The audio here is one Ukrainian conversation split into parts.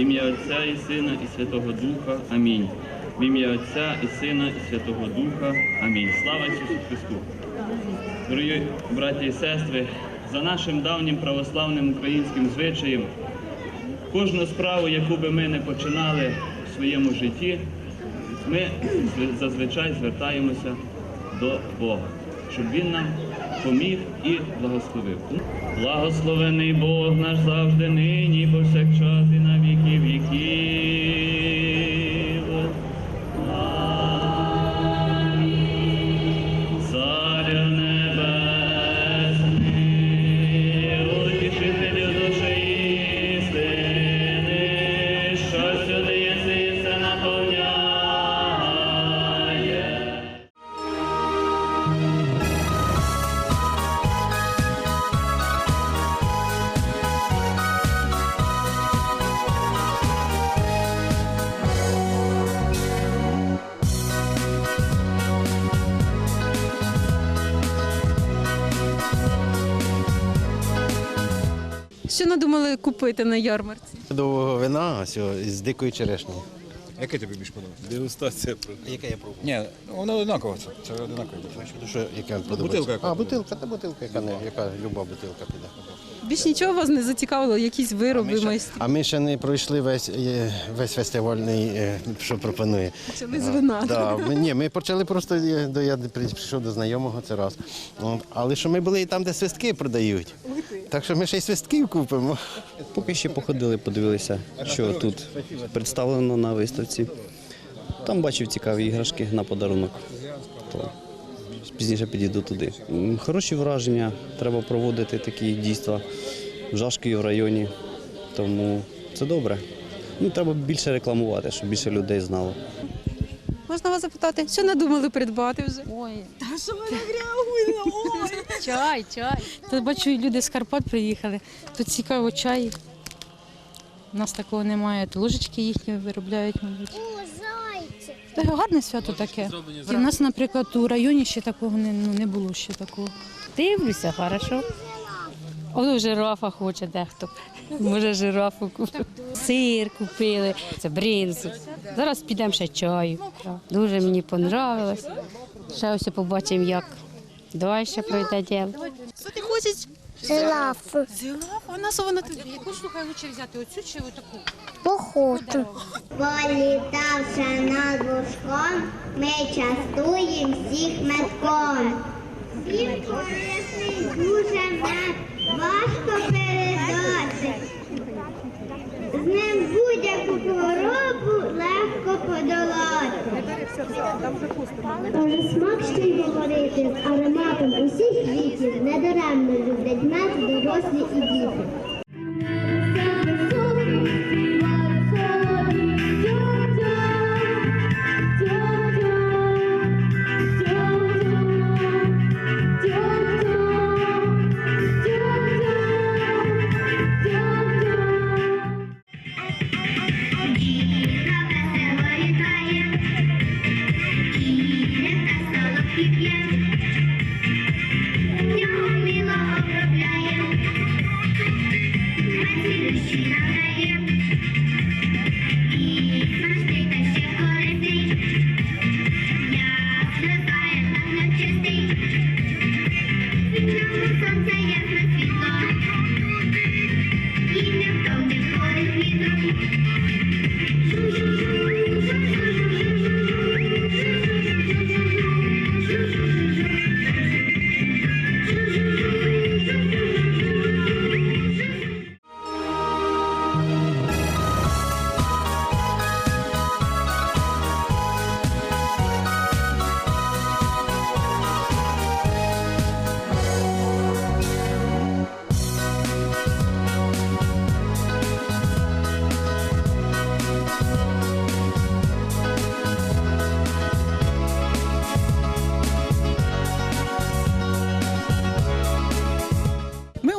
Ім'я Отця і Сина і Святого Духа. Амінь. В ім'я Отця і Сина і Святого Духа. Амінь. Слава Ісусу Христу! Дорогі браті і сестри, за нашим давнім православним українським звичаєм, кожну справу, яку би ми не починали в своєму житті, ми зазвичай звертаємося до Бога, щоб Він нам поміг і благословив. Благословений Бог наш завжди нині, повсякчас і на віки віків. Що надумали купити на ярмарці? Довго вина з дикої черешні. Яке тобі більш подобається? Дегустація. Яке я пробував? Ні, воно однаково це. Це однаково. Що яке подобається? бутилка яка А, бутилка, та бутилка, яка не, яка люба бутилка піде. Більш нічого вас не зацікавило, якісь вироби майстрі. А ми ще не пройшли весь, е, весь фестивальний, е, що пропонує. Почали з вина. Да, ми, ні, ми почали просто, е, до, я прийшов до знайомого, це раз. Але що ми були і там, де свистки продають. Так що ми ще й свистків купимо. Поки ще походили, подивилися, що тут представлено на виставці. Там бачив цікаві іграшки на подарунок. Пізніше підійду туди. Хороші враження, треба проводити такі дійства в Жашкові в районі, тому це добре. Ну, треба більше рекламувати, щоб більше людей знало. Можна вас запитати, що надумали придбати вже? Ой. Та що ви так реагуєте? Ой. Чай, чай. Тут бачу, люди з Карпат приїхали. Тут цікаво чай. У нас такого немає. Тут ложечки їхні виробляють, мабуть. Та гарне свято таке. І в нас, наприклад, у районі ще такого не, ну, не було ще такого. Дивлюся, хорошо. О, жирафа хоче дехто. Може, жирафу купити. Сир купили, це бринзу. Зараз підемо ще чаю. Дуже мені понравилось. Ще ось побачимо, як далі пройде діло. Що ти хочеш? Жирафу, Зілаф, а на що вона тобі? Яку слухай лучше взяти оцю чи отаку? Похоту. Політавши над вушком, ми частуємо всіх медком. Він корисний дуже мед, важко передати. З ним будь-яку хворобу легко подолати. Тож смак, що й говорити, з ароматом усіх квітів, недаремно люблять мед дорослі і діти.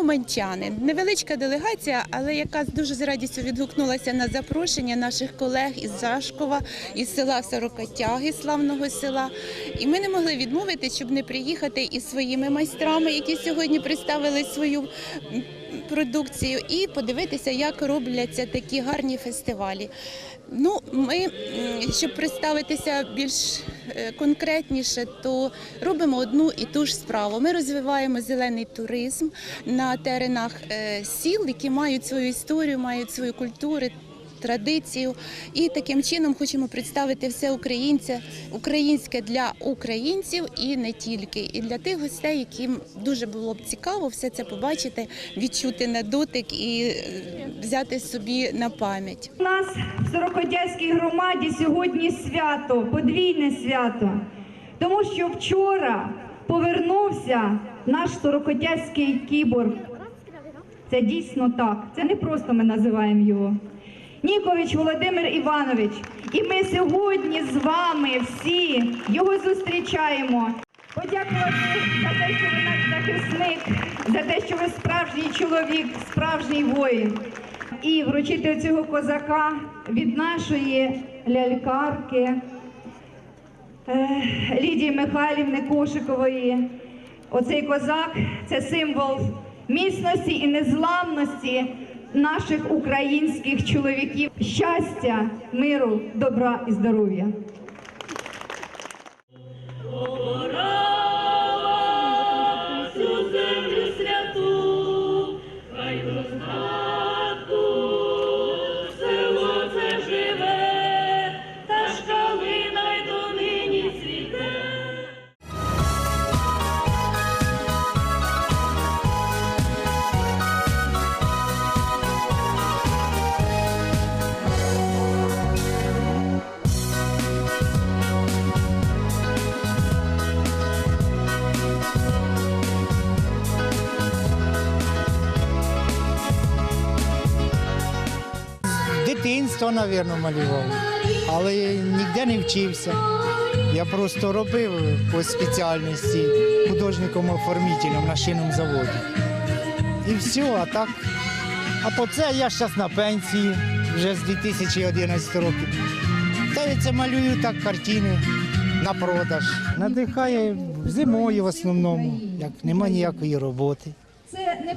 Уманчани. Невеличка делегація, але яка дуже з радістю відгукнулася на запрошення наших колег із Зашкова, із села Сорокотяги, славного села. І ми не могли відмовити, щоб не приїхати із своїми майстрами, які сьогодні представили свою продукцію і подивитися, як робляться такі гарні фестивалі. Ну, ми, щоб представитися більш конкретніше, то робимо одну і ту ж справу. Ми розвиваємо зелений туризм на теренах е, сіл, які мають свою історію, мають свою культуру. Традицію і таким чином хочемо представити все українця, українське для українців і не тільки, і для тих гостей, яким дуже було б цікаво все це побачити, відчути на дотик і е, взяти собі на пам'ять. У нас в Сорокотязькій громаді сьогодні свято, подвійне свято, тому що вчора повернувся наш сорокотязький кіборг. Це дійсно так. Це не просто ми називаємо його. Нікович Володимир Іванович. І ми сьогодні з вами всі його зустрічаємо. Подякувати за те, що ви наш захисник, за те, що ви справжній чоловік, справжній воїн. І вручити цього козака від нашої лялькарки е, Лідії Михайлівни Кошикової. Оцей козак це символ міцності і незламності наших українських чоловіків. Щастя, миру, добра і здоров'я. Дитинство, мабуть, малював, але ніде не вчився. Я просто робив по спеціальності художником-оформителем на шинному заводі. І все, а так. А по це я зараз на пенсії вже з 2011 року. Та я це малюю так картини на продаж. Надихає зимою в основному, як нема ніякої роботи.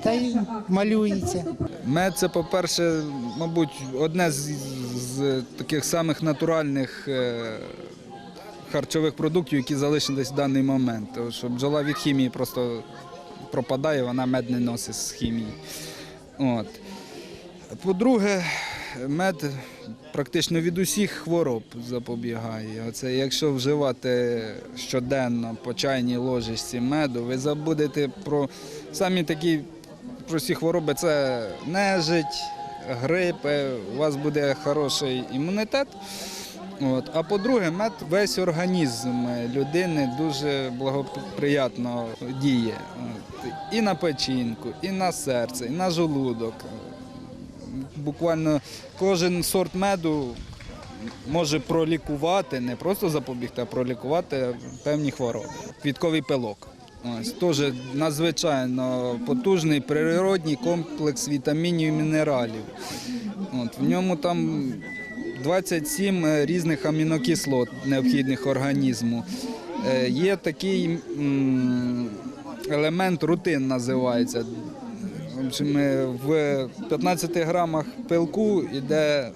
Та й малюється. Мед це, по-перше, мабуть, одне з, з таких самих натуральних е, харчових продуктів, які залишились в даний момент. Тому що бджола від хімії просто пропадає, вона мед не носить з хімії. От. По-друге, мед практично від усіх хвороб запобігає. Оце якщо вживати щоденно по чайній ложечці меду, ви забудете про самі такі прості хвороби це нежить, грип, е, у вас буде хороший імунітет. От. А по-друге, мед весь організм людини дуже благоприятно діє. От. І на печінку, і на серце, і на желудок. Буквально кожен сорт меду може пролікувати, не просто запобігти, а пролікувати певні хвороби. Квітковий пилок. Ось теж надзвичайно потужний природній комплекс вітамінів і мінералів. От, в ньому там 27 різних амінокислот необхідних організму. Е, Є такий елемент рутин називається. Е, в 15 грамах пилку йде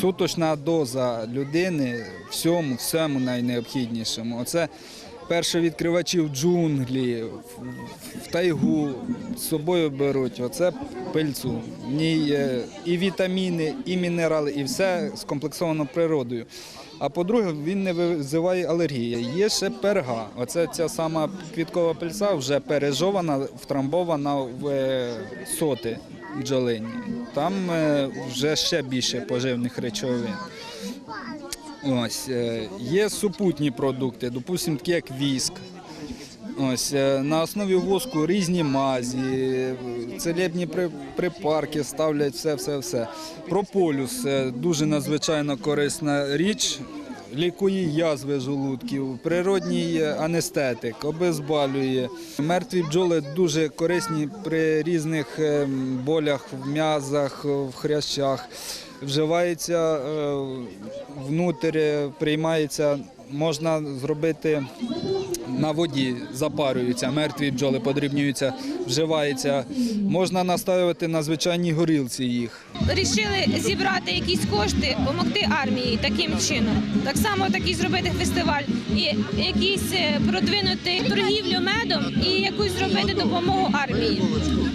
суточна доза людини всьому, всьому найнеобхіднішому. Оце першовідкривачі в джунглі, в тайгу з собою беруть. Оце пильцу. В ній і вітаміни, і мінерали, і все скомплексовано природою. А по-друге, він не визиває алергії. Є ще перга. Оце ця сама квіткова пильця вже пережована, втрамбована в е, соти бджолині. Там е, вже ще більше поживних речовин. Ось е, є супутні продукти, допустимо, такі як віск. Ось е, на основі воску різні мазі, е, целебні при- припарки ставлять все, все, все. Прополюс е, дуже надзвичайно корисна річ. Лікує язви желудків, природній анестетик, обезболює. Мертві бджоли дуже корисні при різних болях в м'язах, в хрящах. Вживається е, внутрі, приймається, можна зробити на воді запарюються, мертві бджоли подрібнюються, вживаються. Можна наставити на звичайній горілці їх. Рішили зібрати якісь кошти, допомогти армії таким чином. Так само такий зробити фестиваль і якийсь е, продвинути торгівлю медом і якусь зробити допомогу армії.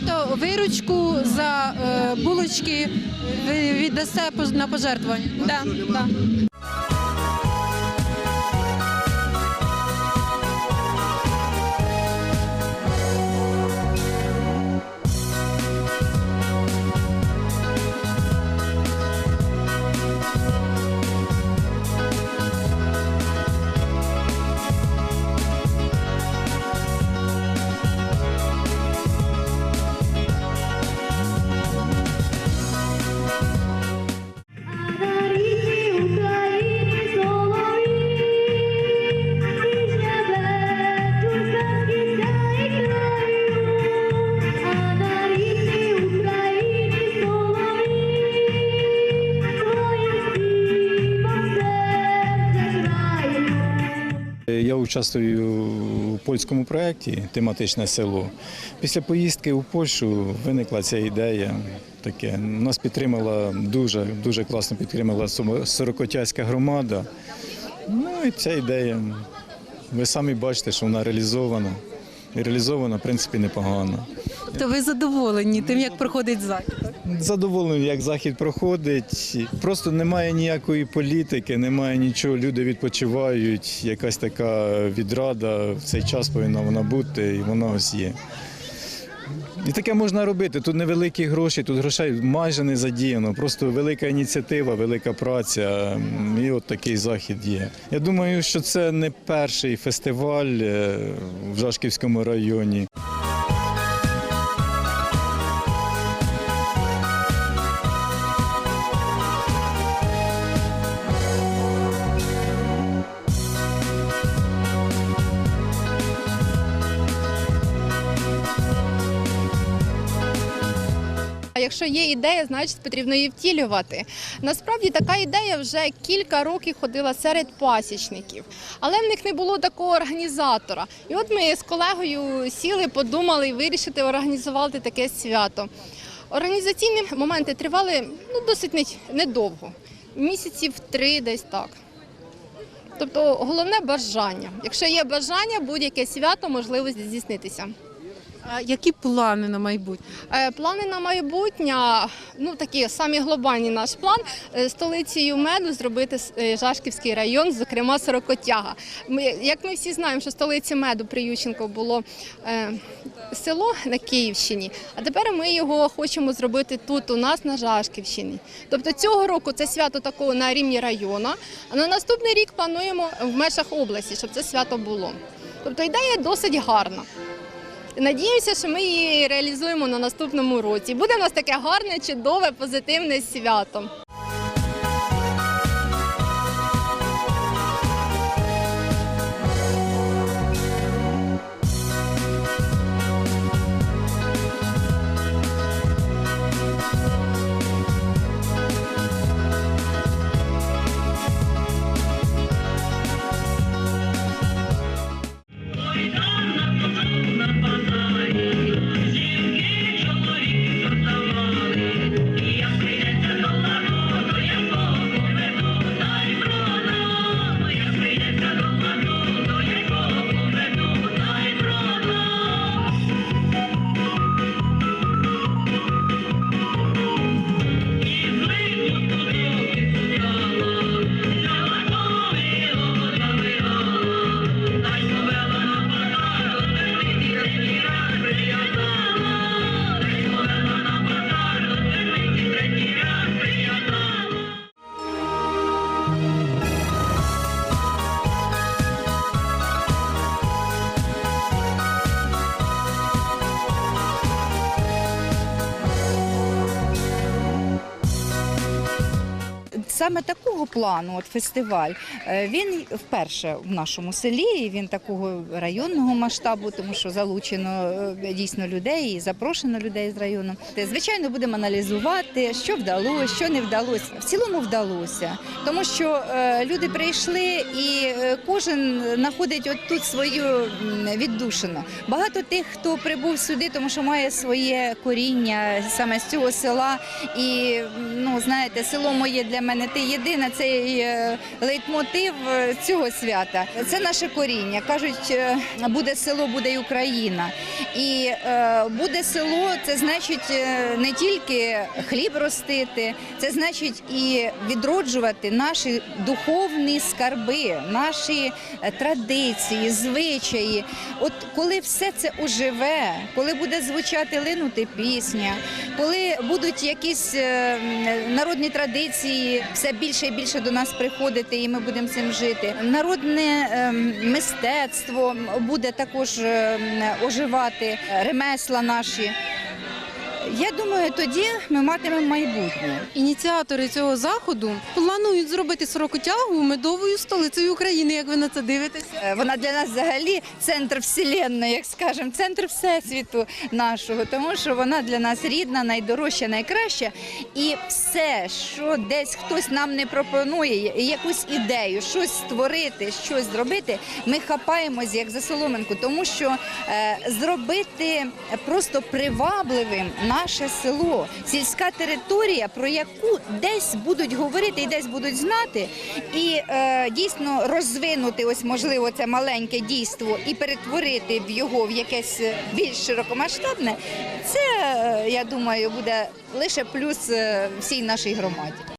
Тобто виручку за е, булочки ви віддасте пож- на пожертвування. Да, да. Участвую у польському проєкті Тематичне село. Після поїздки у Польщу виникла ця ідея. Таке нас підтримала дуже дуже класно підтримала Сорокотяська громада. Ну і ця ідея. Ви самі бачите, що вона реалізована. І реалізована, в принципі, непогано. Тобто ви задоволені тим, як проходить захід? Задоволений, як захід проходить. Просто немає ніякої політики, немає нічого. Люди відпочивають. Якась така відрада в цей час повинна вона бути, і вона ось є. І таке можна робити. Тут невеликі гроші, тут грошей майже не задіяно. Просто велика ініціатива, велика праця. І от такий захід є. Я думаю, що це не перший фестиваль е, в Жашківському районі. Ідея, значить потрібно її втілювати. Насправді така ідея вже кілька років ходила серед пасічників, але в них не було такого організатора. І от ми з колегою сіли, подумали і вирішили організувати таке свято. Організаційні моменти тривали ну, досить недовго, місяців три десь так. Тобто головне бажання. Якщо є бажання, будь-яке свято можливо здійснитися. Які плани на майбутнє? Е, Плани на майбутнє, ну такі самі глобальні наш план е, столицею меду зробити е, Жашківський район, зокрема Сорокотяга. Ми, як ми всі знаємо, що столицею меду при Ющенко було е, село на Київщині, а тепер ми його хочемо зробити тут, у нас на Жашківщині. Тобто цього року це свято такого на рівні району, а на наступний рік плануємо в межах області, щоб це свято було. Тобто ідея досить гарна. Надіюся, що ми її реалізуємо на наступному році. Буде в нас таке гарне, чудове, позитивне свято. Саме такого плану, от фестиваль, е, він вперше в нашому селі. і Він такого районного масштабу, тому що залучено е, дійсно людей і запрошено людей з району. Звичайно, будемо аналізувати, що вдалося, що не вдалося. В цілому вдалося, тому що е, люди прийшли і кожен знаходить от тут свою віддушину. Багато тих, хто прибув сюди, тому що має своє коріння саме з цього села. І ну знаєте, село моє для мене ти єдине. Це е, лейтмотив е, цього свята. Це наше коріння. кажуть, е, буде село, буде й Україна. І буде село, це значить не тільки хліб ростити, це значить і відроджувати наші духовні скарби, наші традиції, звичаї. От коли все це оживе, коли буде звучати линути пісня, коли будуть якісь народні традиції все більше і більше до нас приходити, і ми будемо цим жити. Народне ем, мистецтво буде також ем, оживати, ремесла наші. Я думаю, тоді ми матимемо майбутнє. Ініціатори цього заходу планують зробити сорокотягу медовою столицею України. Як ви на це дивитеся? Е, Вона для нас взагалі центр вселенної, як скажемо, центр всесвіту нашого, тому що вона для нас рідна, найдорожча, найкраща. І все, що десь хтось нам не пропонує, якусь ідею, щось створити, щось зробити, ми хапаємось як за соломинку, тому що е, зробити просто привабливим наше село, сільська територія, про яку десь будуть говорити і десь будуть знати, і е, дійсно розвинути ось можливо це маленьке дійство і перетворити в його в якесь більш широкомасштабне. Це е, я думаю буде лише плюс е, всій нашій громаді.